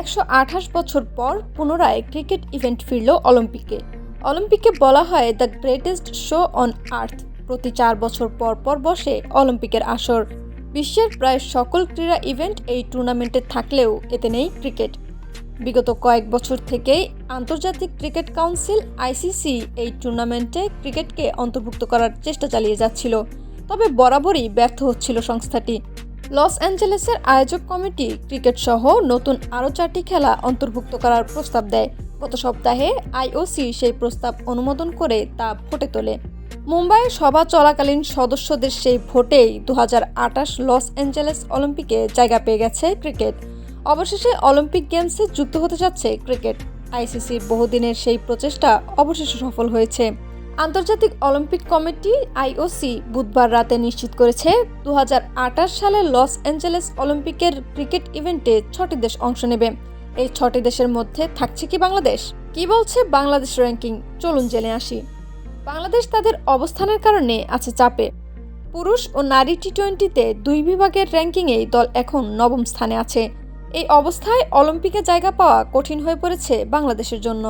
একশো আঠাশ বছর পর পুনরায় ক্রিকেট ইভেন্ট ফিরল অলিম্পিকে। অলিম্পিকে বলা হয় the greatest show on earth. প্রতি চার বছর পর পর বসে অলিম্পিকের আসর। বিশ্বের প্রায় সকল ক্রীড়া ইভেন্ট এই টুর্নামেন্টে থাকলেও এতে নেই ক্রিকেট। বিগত কয়েক বছর থেকেই আন্তর্জাতিক ক্রিকেট কাউন্সিল, আইসিসি এই টুর্নামেন্টে ক্রিকেটকে অন্তর্ভুক্ত করার চেষ্টা চালিয়ে যাচ্ছিল। তবে বরাবরই ব্যর্থ হচ্ছিল সংস্থাটি। লস অ্যাঞ্জেলেসের আয়োজক কমিটি ক্রিকেট সহ নতুন আরও চারটি খেলা অন্তর্ভুক্ত করার প্রস্তাব দেয়। গত সপ্তাহে আইওসি সেই প্রস্তাব অনুমোদন করে তা ভোটে তোলে। মুম্বাইয়ে সভা চলাকালীন সদস্যদের সেই ভোটেই দু হাজার আঠাশ লস অ্যাঞ্জেলেস অলিম্পিকে জায়গা পেয়ে গেছে ক্রিকেট। অবশেষে অলিম্পিক গেমসে যুক্ত হতে যাচ্ছে ক্রিকেট। আইসিসির বহুদিনের সেই প্রচেষ্টা অবশেষে সফল হয়েছে। আন্তর্জাতিক অলিম্পিক কমিটি আইওসি বুধবার রাতে নিশ্চিত করেছে দু সালে লস অ্যাঞ্জেলেস অলিম্পিকের ক্রিকেট ইভেন্টে ছটি দেশ অংশ নেবে। এই ছটি দেশের মধ্যে থাকছে কি বাংলাদেশ? কি বলছে বাংলাদেশ র্যাঙ্কিং? চলুন জেনে আসি। বাংলাদেশ তাদের অবস্থানের কারণে আছে চাপে। পুরুষ ও নারী টি টোয়েন্টিতে দুই বিভাগের র্যাঙ্কিংয়েই দল এখন নবম স্থানে আছে। এই অবস্থায় অলিম্পিকে জায়গা পাওয়া কঠিন হয়ে পড়েছে বাংলাদেশের জন্য।